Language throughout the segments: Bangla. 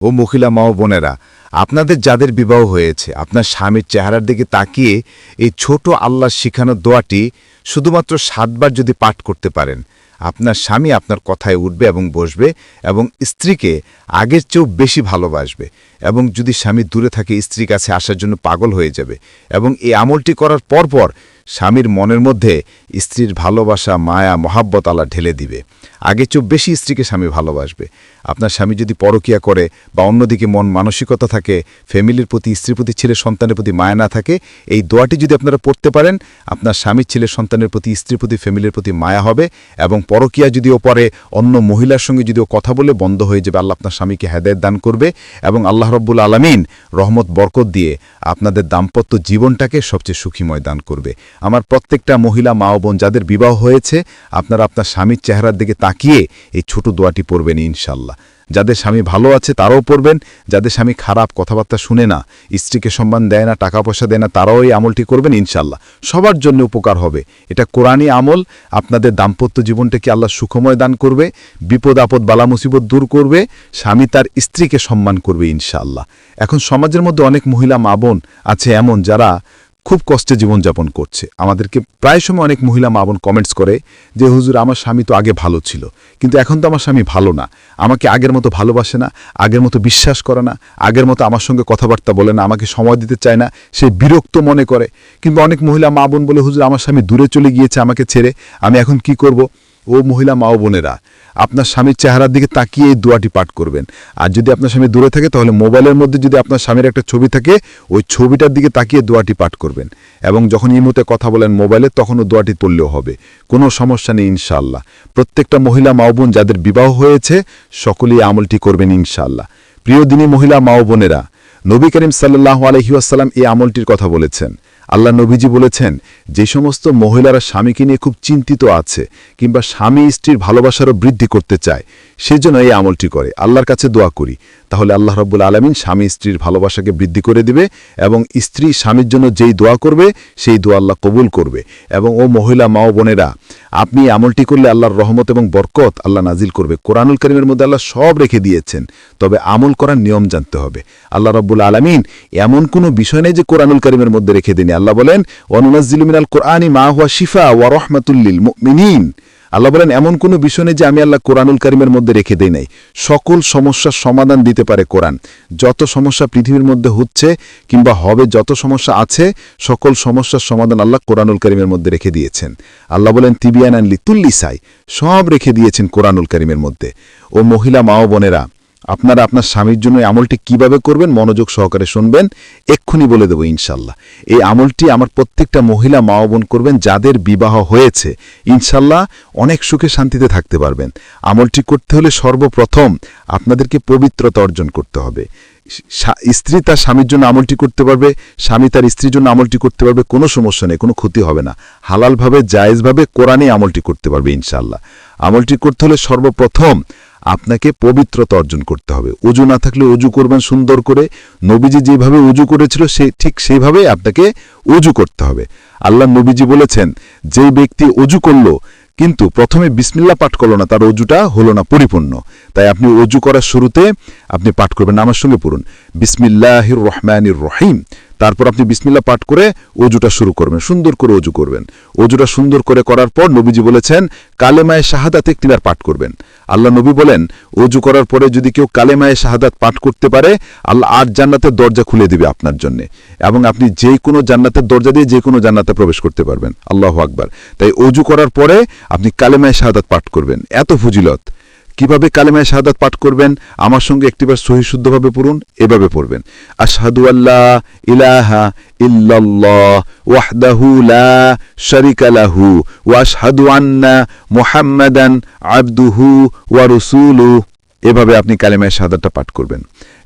ও মহিলা মা ও বোনেরা, আপনাদের যাদের বিবাহ হয়েছে, আপনার স্বামীর চেহারার দিকে তাকিয়ে এই ছোট আল্লাহ শিখানো দোয়াটি শুধুমাত্র সাতবার যদি পাঠ করতে পারেন, আপনার স্বামী আপনার কথায় উঠবে এবং বসবে এবং স্ত্রীকে আগের চেয়েও বেশি ভালোবাসবে এবং যদি স্বামী দূরে থাকে, স্ত্রীর কাছে আসার জন্য পাগল হয়ে যাবে এবং এই আমলটি করার পরপর স্বামীর মনের মধ্যে স্ত্রীর ভালোবাসা, মায়া, মহাব্বত আল্লাহ ঢেলে দিবে। আগে চেয়েও বেশি স্ত্রীকে স্বামী ভালোবাসবে। আপনার স্বামী যদি পরকিয়া করে বা অন্যদিকে মন মানসিকতা থাকে, ফ্যামিলির প্রতি, স্ত্রীর প্রতি, ছেলের সন্তানের প্রতি মায়া না থাকে, এই দোয়াটি যদি আপনারা পড়তে পারেন, আপনার স্বামীর ছেলে সন্তানের প্রতি, স্ত্রীর প্রতি, ফ্যামিলির প্রতি মায়া হবে এবং পরকিয়া যদিও পরে অন্য মহিলার সঙ্গে যদিও কথা বলে বন্ধ হয়ে যাবে, আল্লাহ আপনার স্বামীকে হেদায়ত দান করবে এবং আল্লাহ রব্বুল আলমিন রহমত, বরকত দিয়ে আপনাদের দাম্পত্য জীবনটাকে সবচেয়ে সুখীময় দান করবে। আমার প্রত্যেকটা মহিলা মা বোন যাদের বিবাহ হয়েছে, আপনারা আপনার স্বামীর চেহারার দিকে তাকিয়ে এই ছোট দোয়াটি পড়বেন ইনশাল্লাহ। যাদের স্বামী ভালো আছে তারাও পড়বেন, যাদের স্বামী খারাপ কথাবার্তা শুনে না, স্ত্রীকে সম্মান দেয় না, টাকা পয়সা দেয় না, তারাও এই আমলটি করবেন ইনশাল্লাহ। সবার জন্য উপকার হবে। এটা কোরআনই আমল, আপনাদের দাম্পত্য জীবনটাকে আল্লাহ সুখময় দান করবে, বিপদ আপদ বালা মুসিবত দূর করবে, স্বামী তার স্ত্রীকে সম্মান করবে ইনশাল্লাহ। এখন সমাজের মধ্যে অনেক মহিলা মা বোন আছে এমন যারা খুব কষ্টে জীবনযাপন করছে। আমাদেরকে প্রায় সময় অনেক মহিলা মা বোন কমেন্টস করে যে, হুজুর, আমার স্বামী তো আগে ভালো ছিল। কিন্তু এখন তো আমার স্বামী ভালো না। আমাকে আগের মতো ভালোবাসে না, আগের মতো বিশ্বাস করে না, আগের মতো আমার সঙ্গে কথাবার্তা বলে না, আমাকে সময় দিতে চায় না, সে বিরক্ত মনে করে। কিন্তু অনেক মহিলা মা বোন বলে, হুজুর, আমার স্বামী দূরে চলে গিয়েছে আমাকে ছেড়ে, আমি এখন কি করব? ও মহিলা মা বোনেরা, আপনার স্বামীর চেহারার দিকে তাকিয়ে এই দোয়াটি পাঠ করবেন। আর যদি আপনার স্বামী দূরে থাকে, তাহলে মোবাইলের মধ্যে যদি আপনার স্বামীর একটা ছবি থাকে, ওই ছবিটার দিকে তাকিয়ে দোয়াটি পাঠ করবেন। এবং যখন ইমুতে কথা বলেন মোবাইলে, তখনও দোয়াটি তুললেও হবে। কোনো সমস্যা নেই ইনশাল্লাহ প্রত্যেকটা মহিলা মা বোন যাদের বিবাহ হয়েছে, সকলেই আমলটি করবেন ইনশাল্লাহ প্রিয় দিনী মহিলা মা বোনেরা, নবী করিম সাল্লাহ আলহিউসাল্লাম এই আমলটির কথা বলেছেন। আল্লাহ নবীজি বলেছেন, যে সমস্ত মহিলারা স্বামীকে নিয়ে খুব চিন্তিত আছে কিংবা স্বামী স্ত্রীর ভালোবাসারও বৃদ্ধি করতে চায়, সেজন্য এই আমলটি করে। আল্লাহর কাছে দোয়া করি। তাহলে আল্লাহ রব্বুল আলমিন স্বামী স্ত্রীর ভালোবাসাকে বৃদ্ধি করে দিবে এবং স্ত্রী স্বামীর জন্য যেই দোয়া করবে, সেই দোয়া আল্লাহ কবুল করবে। এবং ও মহিলা, মা ও বোনেরা, আপনি আমলটি করলে আল্লাহর রহমত এবং বরকত আল্লাহ নাজিল করবে। কোরআনুল করিমের মধ্যে আল্লাহ সব রেখে দিয়েছেন, তবে আমল করার নিয়ম জানতে হবে। আল্লাহ রব্বুল আলমিন এমন কোনো বিষয় নেই যে কোরআনুল করিমের মধ্যে রেখে দিনে আল্লাহ বলেন অনুনাজিল মিনাল কোরআনি মা হুয়া শিফা ওয়া রহমাতুল্লিল মিনীন আল্লাহ বলেন, এমন কোনো বিষয় নেই যে আমি আল্লাহ কোরআনুল করিমের মধ্যে রেখে দেই নাই। সকল সমস্যার সমাধান দিতে পারে কোরআন। যত সমস্যা পৃথিবীর মধ্যে হচ্ছে কিংবা হবে, যত সমস্যা আছে, সকল সমস্যার সমাধান আল্লাহ কোরআনুল করিমের মধ্যে রেখে দিয়েছেন। আল্লাহ বলেন তিবিয়ান আনলি তুল্লিসাই সব রেখে দিয়েছেন কোরআনুল করিমের মধ্যে। ও মহিলা, মা ও বোনেরা আপনারা আপনার স্বামীর জন্য আমলটি কীভাবে করবেন মনোযোগ সহকারে শুনবেন, এক্ষুনি বলে দেব ইনশাল্লাহ। এই আমলটি আমার প্রত্যেকটা মহিলা মা বোন করবেন যাদের বিবাহ হয়েছে। ইনশাল্লাহ অনেক সুখে শান্তিতে থাকতে পারবেন। আমলটি করতে হলে সর্বপ্রথম আপনাদেরকে পবিত্রতা অর্জন করতে হবে। স্ত্রী তার স্বামীর জন্য আমলটি করতে পারবে, স্বামী তার স্ত্রীর জন্য আমলটি করতে পারবে, কোনো সমস্যা নেই, কোনো ক্ষতি হবে না। হালালভাবে, জায়েজভাবে কোরআনে আমলটি করতে পারবে ইনশাল্লাহ। আমলটি করতে হলে সর্বপ্রথম আপনাকে পবিত্রতা অর্জন করতে হবে। উজু না থাকলে উজু করবেন সুন্দর করে। নবীজি যেভাবে উজু করেছিল, সে ঠিক সেইভাবেই আপনাকে উজু করতে হবে। আল্লাহ নবীজি বলেছেন যে ব্যক্তি উজু করল, কিন্তু প্রথমে বিসমিল্লা পাঠ করল না, তার অজুটা হলো না, পরিপূর্ণ। তাই আপনি অজু করার শুরুতে আপনি পাঠ করবেন আমার সঙ্গে পড়ুন। বিসমিল্লাহির রহমানির রহিম। তারপর আপনি বিসমিল্লা পাঠ করে অজুটা শুরু করবেন, সুন্দর করে অজু করবেন। অজুটা সুন্দর করে করার পর নবীজি বলেছেন, কালেমায় শাহাদাত একটিবার পাঠ করবেন। আল্লাহ নবী বলেন অজু করার পরে যদি কেউ কালেমায় শাহাদাত পাঠ করতে পারে, আল্লাহ আর জান্নাতের দরজা খুলে দিবে আপনার জন্য। এবং আপনি যে কোনো জান্নাতের দরজা দিয়ে যে কোনো জান্নাতে প্রবেশ করতে পারবেন। আল্লাহ আকবার। তাই অজু করার পরে আপনি কালেমায় শাহাদাত পাঠ করবেন। এত ফজিলত। কীভাবে কালেমায় শাহাদাত পাঠ করবেন? আমার সঙ্গে একটিবার সহি শুদ্ধভাবে পড়ুন, এভাবে পড়বেন। আশহাদু আল্লাহ ইলাহা ইল্লাল্লাহ ওয়াহদাহু লা শারিকা লাহু ওয়া আন্না মুহাম্মাদান আবদুহু ওয়া রাসূলুহু এভাবে আপনি কালেমায় শাহাদাতটা পাঠ করবেন।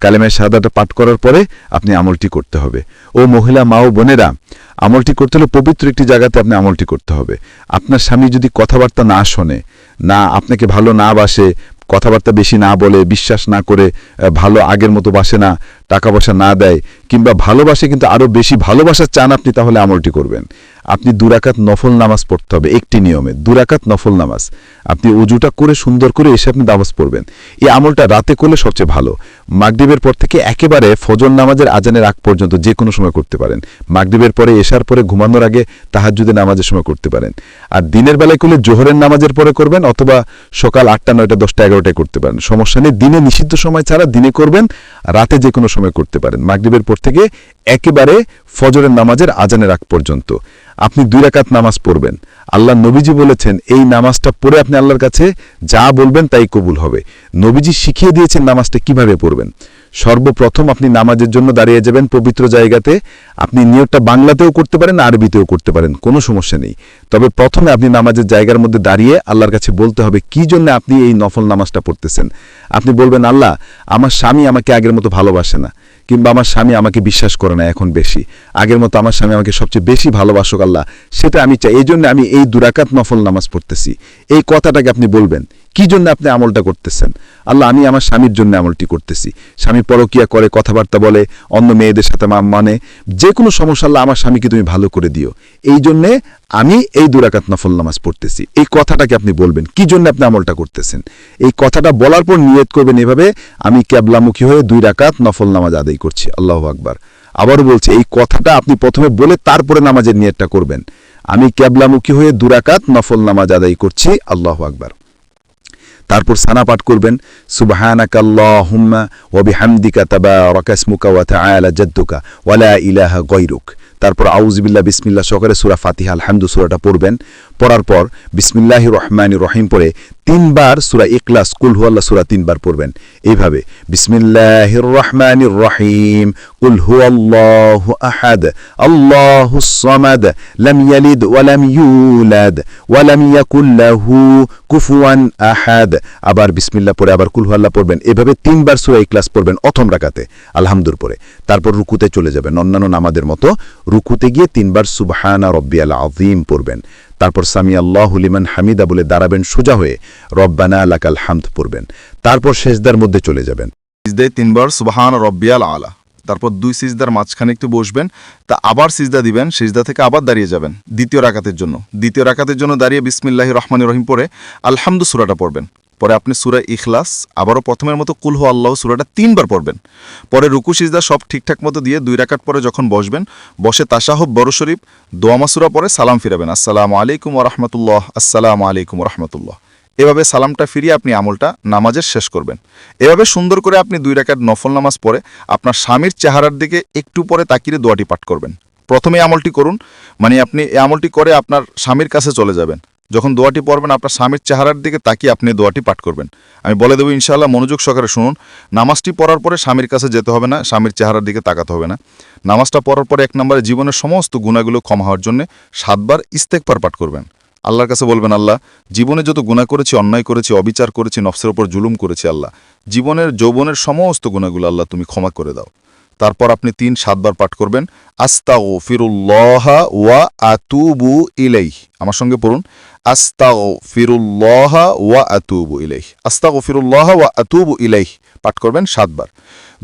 কালেমায় শাহাদাতটা পাঠ করার পরে আপনি আমলটি করতে হবে। ও মহিলা, মা ও বোনেরা, আমলটি করতে হলে পবিত্র একটি জায়গাতে আপনি আমলটি করতে হবে। আপনার স্বামী যদি কথাবার্তা না শোনে না, আপনাকে ভালো না বাসে, কথাবার্তা বেশি না বলে, বিশ্বাস না করে ভালো আগের মতো বাসে না, টাকা পয়সা না দেয়, কিংবা ভালোবাসে কিন্তু আরও বেশি ভালোবাসা চান আপনি, তাহলে আমলটি করবেন। আপনি দুরাকাত নফল নামাজ পড়তে হবে, একটি নিয়মে। দুরাকাত নফল নামাজ। আপনি উজুটা করে সুন্দর করে এসে আপনি নামাজ পড়বেন। এই আমলটা রাতে করলে সবচেয়ে ভালো। মাগরিবের পর থেকে একেবারে ফজর নামাজের আজানের আগ পর্যন্ত যে কোনো সময় করতে পারেন। মাগরিবের পরে এসার পরে, ঘুমানোর আগে তাহাজ্জুদে নামাজের সময় করতে পারেন। আর দিনের বেলায় করলে জোহরের নামাজের পরে করবেন অথবা সকাল আটটা, নয়টা, দশটা, এগারোটায় করতে পারেন। সমস্যা নেই, দিনে নিষিদ্ধ সময় ছাড়া দিনে করবেন, রাতে যে কোনো সময় করতে পারেন। মাগরিবের পর থেকে একেবারে ফজরের নামাজের আজানের আগ পর্যন্ত। আপনি দুই রাকাত নামাজ পড়বেন। আল্লাহ নবীজি বলেছেন, এই নামাজটা পড়ে আপনি আল্লাহর কাছে যা বলবেন তাই কবুল হবে। নবীজি শিখিয়ে দিয়েছেন নামাজটা কীভাবে পড়বেন। সর্বপ্রথম আপনি নামাজের জন্য দাঁড়িয়ে যাবেন পবিত্র জায়গাতে। আপনি নিয়োগটা বাংলাতেও করতে পারেন, আরবিতেও করতে পারেন, কোনো সমস্যা নেই। তবে প্রথমে আপনি নামাজের জায়গার মধ্যে দাঁড়িয়ে আল্লাহর কাছে বলতে হবে, কি জন্য আপনি এই নফল নামাজটা পড়তেছেন? আপনি বলবেন, আল্লাহ, আমার স্বামী আমাকে আগের মতো ভালোবাসে না। কিংবা আমার স্বামী আমাকে বিশ্বাস করে না এখন বেশি। আগের মতো আমার স্বামী আমাকে সবচেয়ে বেশি ভালোবাসক আল্লাহ। সেটা আমি চাই। এই জন্য আমি এই দুরাকাত নফল নামাজ পড়তেছি। এই কথাটাকে আপনি বলবেন। কি জন্য আপনি আমলটা করতেছেন? আল্লাহ, আমি আমার স্বামীর জন্য আমলটি করতেছি। স্বামী পরকিয়া করে, কথাবার্তা বলে, অন্য মেয়েদের সাথে মানে যে কোনো সমস্যা আল্লাহ আমার স্বামীকে তুমি ভালো করে দিও। এই জন্যে আমি এই দুরাকাত নফল নামাজ পড়তেছি। এই কথাটাকে আপনি বলবেন, কি জন্য আপনি আমলটা করতেছেন? এই কথাটা বলার পর নিয়ত করবেন এভাবে, আমি ক্যাবলামুখী হয়ে দুই রাকাত নফল নামাজ আদায় করছি। আল্লাহ আকবার। আবারও বলছি, এই কথাটা আপনি প্রথমে বলে তারপরে নামাজের নিয়তটা করবেন। আমি ক্যাবলামুখী হয়ে দুরাকাত নফল নামাজ আদায় করছি। আল্লাহ আকবার। তারপর সানা পাঠ করবেন সুবহানাকা আল্লাহুম্মা ওয়া বিহামদিকা তাবারাকা ইসমুকা ওয়া তাআলা জাদ্দুকা ওয়া ইলাহা তারপর আউজবিল্লা বিসমিল্লা সহকারে সুরা ফাতিহা আলহামদু সুরাটা পড়বেন। পড়ার পর বিসমিল্লাহ রহমান রহিম পড়ে তিনবার সূরা ইখলাস, কুল হুয়াল্লাহ সূরা তিনবার পড়বেন। এইভাবে, বিসমিল্লাহির রহমান রহিম, কুল আহাদ আল্লাহুস সামাদ, লাম ইয়ালিদ ওয়া লাম ইউলাদ, ওয়া লাম ইয়াকুল কুফুয়ান আহাদ। আবার বিসমিল্লাহ পড়ে আবার কুল পড়বেন। এভাবে তিনবার সূরা ইখলাস পড়বেন অথম রাকাতে, আলহামদুর পরে। তারপর রুকুতে চলে যাবেন। অন্যান্য নামাজের মতো রুকুতে গিয়ে তিনবার সুবহানা রব্বিয়াল আযীম পড়বেন। তারপর সামি আল্লাহ লিমান হামিদা বলে দাঁড়াবেন সোজা হয়ে, রব্বানা আলাকাল হামদ পড়বেন। তারপর শেষদার মধ্যে চলে যাবেন। সিজদায় তিনবার সুবাহান রব্বিয়াল আলা। তারপর দুই সিজদার মাঝখানে একটু বসবেন, তা আবার সিজদা দিবেন, সিজদা থেকে আবার দাঁড়িয়ে যাবেন। দ্বিতীয় রাকাতের জন্য। দ্বিতীয় রাকাতের জন্য দাঁড়িয়ে বিসমিল্লাহ রহমান রহিম পরে আলহামদু সুরাটা পড়বেন। পরে আপনি সুরা ইখলাস, আবারও প্রথমের মতো কুলহ আল্লাহ, সুরাটা তিনবার পড়বেন। পরে রুকু, সিজদা সব ঠিকঠাক মতো দিয়ে দুই রাকাত পরে যখন বসবেন, বসে তাসাহব বড় শরীফ দোয়ামাসুরা পরে সালাম ফিরাবেন। আসসালামু আলাইকুম রহমতুল্লাহ, আসসালামু আলাইকুম রহমতুল্লাহ। এভাবে সালামটা ফিরিয়ে আপনি আমলটা নামাজের শেষ করবেন। এভাবে সুন্দর করে আপনি দুই রাকাত নফল নামাজ পড়ে আপনার স্বামীর চেহারার দিকে একটু পরে তাকিয়ে দোয়াটি পাঠ করবেন। প্রথমে আমলটি করুন মানে আপনি এই আমলটি করে আপনার স্বামীর কাছে চলে যাবেন। যখন দোয়াটি পড়বেন, আপনার স্বামীর চেহারার দিকে তাকিয়ে আপনি দোয়াটি পাঠ করবেন। আমি বলে দেবো, ইনশাআল্লাহ, মনোযোগ সহকারে শুনুন। নামাজটি পড়ার পরে স্বামীর কাছে যেতে হবে না, স্বামীর চেহারার দিকে তাকাতে হবে না। নামাজটা পড়ার পরে এক নম্বরে জীবনের সমস্ত গুণাগুলো ক্ষমা হওয়ার জন্য সাতবার ইস্তেকবার পাঠ করবেন। আল্লাহর কাছে বলবেন, আল্লাহ, জীবনে যত গুণা করেছি, অন্যায় করেছি, অবিচার করেছি, নফসের ওপর জুলুম করেছি, আল্লাহ, জীবনের যৌবনের সমস্ত গুণাগুলো আল্লাহ তুমি ক্ষমা করে দাও। তারপর আপনি তিন, সাতবার পাঠ করবেন। আস্তা ও ফিরুল্লাহ ওয়া আতুবু ইলেই আমার সঙ্গে পড়ুন। আস্তা ও ফিরুল্লাহ ওয়া আতুবু ইলেই ও ফিরুল্লাহ ওয়া আতুবু ইলেই পাঠ করবেন সাতবার।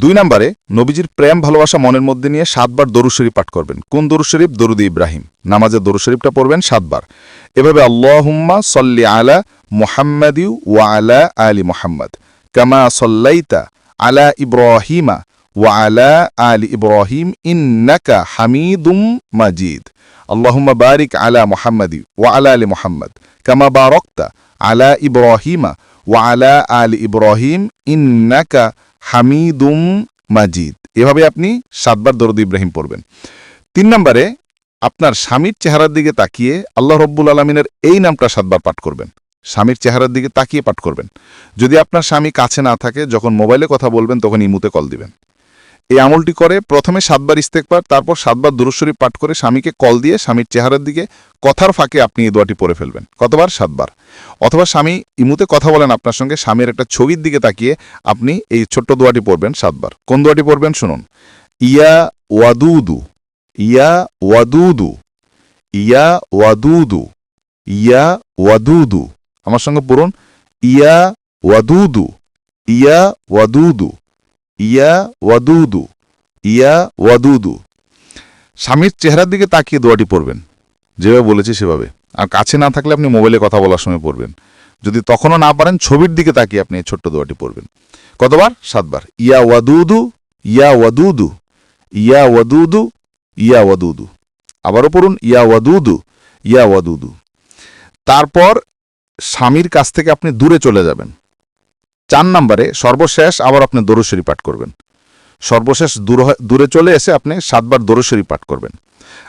দুই নম্বরে, নবীজির প্রেম, ভালোবাসা মনের মধ্যে নিয়ে সাতবার দরু শরীফ পাঠ করবেন। কোন দরু শরীফ? দরুদ ইব্রাহিম। নামাজের দরু শরীফটা পড়বেন সাতবার। এভাবে আল্লাহুম্মা সল্লি আলা মুহাম্মাদিউ ওয়া আলা আলী মুহাম্মদ। কামা সল্লাইতা আলা ইব্রাহিমা ওয়া আলা ইব্রাহিম ইন্নাকা হামিদুম মাজিদ আল্লাহুম্মা বারিক আলা মুহাম্মাদি ওয়া আলা মুহাম্মদ কামা বারাকতা আলা ইব্রাহিমা ওয়া আলা আলি ইব্রাহিম ইন্নাকা হামিদুম মাজিদ এভাবে আপনি সাতবার দরদ ইব্রাহিম পড়বেন। তিন নম্বরে, আপনার স্বামীর চেহারার দিকে তাকিয়ে আল্লাহ রব্বুল আলমিনের এই নামটা সাতবার পাঠ করবেন। স্বামীর চেহারার দিকে তাকিয়ে পাঠ করবেন। যদি আপনার স্বামী কাছে না থাকে, যখন মোবাইলে কথা বলবেন, তখন ইমুতে কল দিবেন। এই আমলটি করে, প্রথমে সাতবার ইস্তেকবার, তারপর সাতবার দুরুশরী পাঠ করে স্বামীকে কল দিয়ে স্বামীর চেহারার দিকে কথার ফাঁকে আপনি এই দোয়াটি পড়ে ফেলবেন। কতবার? সাতবার। অথবা স্বামী ইমুতে কথা বলেন আপনার সঙ্গে, স্বামীর একটা ছবির দিকে তাকিয়ে আপনি এই ছোট্ট দোয়াটি পড়বেন সাতবার। কোন দোয়াটি পড়বেন? শুনুন। ইয়া ওয়াদুদু ইয়া ওয়াদুদু ইয়া ওয়াদুদু ইয়া ওয়াদুদু। আমার সঙ্গে পড়ুন। ইয়া ওয়াদুদু ইয়া ওয়াদুদু। ইয়া ওয়াদুদু ইয়া ওয়াদুদু। স্বামীর চেহারার দিকে তাকিয়ে দোয়াটি পড়বেন। যেভাবে বলেছি সেভাবে। আর কাছে না থাকলে আপনি মোবাইলে কথা বলার সময় পড়বেন। যদি তখনও না পারেন, ছবির দিকে তাকিয়ে আপনি এই ছোট্ট দোয়াটি পড়বেন। কতবার? সাতবার। ইয়া ওয়াদুদু ইয়া ওয়াদুদু ইয়া ওয়াদুদু ইয়া ওয়াদুদু। আবারও পড়ুন, ইয়া ওয়াদুদু ইয়া ওয়াদুদু। তারপর স্বামীর কাছ থেকে আপনি দূরে চলে যাবেন। চার নম্বরে সর্বশেষ আবার আপনি দরুশরী পাঠ করবেন। সর্বশেষ দূর- চলে এসে আপনি সাতবার দরুশরী পাঠ করবেন।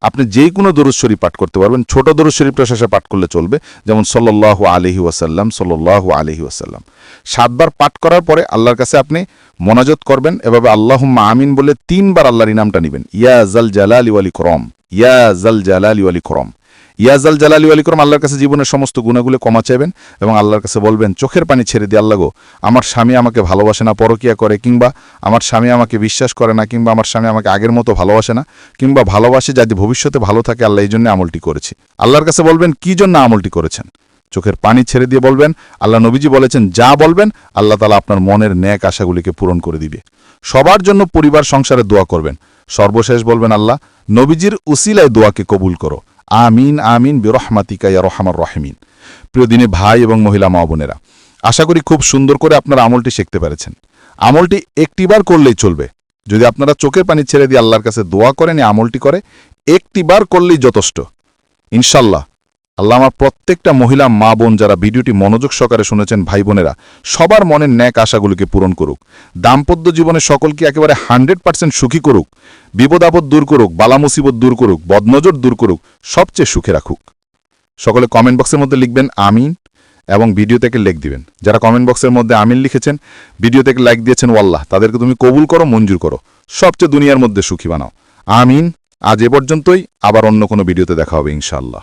আপনি যেই কোনো দরুশ্বরী পাঠ করতে পারবেন, ছোট দরুশ্বরীটা শেষে পাঠ করলে চলবে, যেমন সল্লাহ আলহি ওয়াসাল্লাম সল্লাহ আলহি ওয়াসাল্লাম। সাতবার পাঠ করার পরে আল্লাহর কাছে আপনি মনাজত করবেন, এভাবে আল্লাহ আমিন বলে তিনবার আল্লাহর ইনামটা নেবেন। ইয়া জাল জালালি ওয়ালি করম ইয়া জাল জালালি ওয়ালি করম ইয়াজাল জালালি আলী করম আল্লাহর কাছে জীবনের সমস্ত গুণাগুলো ক্ষমা চাইবেন এবং আল্লাহর কাছে বলবেন, চোখের পানি ছেড়ে দিয়ে আল্লাহ আমার স্বামী আমাকে ভালোবাসে না, পরকিয়া করে কিংবা আমার স্বামী আমাকে বিশ্বাস করে না, কিংবা আমার স্বামী আমাকে আগের মতো ভালোবাসে না, কিংবা ভালোবাসে যাতে ভবিষ্যতে ভালো থাকে, আল্লাহ এই জন্য আমলটি করেছি। আল্লাহর কাছে বলবেন, কি জন্য আমলটি করেছেন? চোখের পানি ছেড়ে দিয়ে বলবেন, আল্লাহ নবীজি বলেছেন, যা বলবেন, আল্লাহ তালা আপনার মনের ন্যাক আশাগুলিকে পূরণ করে দিবে। সবার জন্য পরিবার সংসারে দোয়া করবেন। সর্বশেষ বলবেন, আল্লাহ, নবীজির উসিলায় দোয়াকে কবুল করো। আমিন আমিন, বিরহমাতিকা ইয়া রহমার রহমিন। প্রিয় দিনে ভাই এবং মহিলা মা বোনেরা, আশা করি খুব সুন্দর করে আপনারা আমলটি শিখতে পেরেছেন। আমলটি একটিবার করলেই চলবে। যদি আপনারা চোখের পানি ছেড়ে দিয়ে আল্লাহর কাছে দোয়া করেন আমলটি করে, একটিবার করলেই যথেষ্ট। ইনশাল্লাহ আল্লাহ আমার প্রত্যেকটা মহিলা, মা, বোন যারা ভিডিওটি মনোযোগ সহকারে শুনেছেন, ভাই বোনেরা, সবার মনের ন্যাক আশাগুলিকে পূরণ করুক। দাম্পত্য জীবনে সকলকে একেবারে হান্ড্রেড পার্সেন্ট সুখী করুক, বিপদ আপদ দূর করুক, বালা মুসিবত দূর করুক, বদনজর দূর করুক, সবচেয়ে সুখে রাখুক। সকলে কমেন্ট বক্সের মধ্যে লিখবেন, আমিন এবং ভিডিও থেকে লেখ দিবেন। যারা কমেন্ট বক্সের মধ্যে আমিন লিখেছেন ভিডিও থেকে লাইক দিয়েছেন, ওয়াল্লাহ তাদেরকে তুমি কবুল করো, মঞ্জুর করো। সবচেয়ে দুনিয়ার মধ্যে সুখী বানাও। আমিন। আজ এ পর্যন্তই। আবার অন্য কোনো ভিডিওতে দেখা হবে, ইনশাআল্লাহ।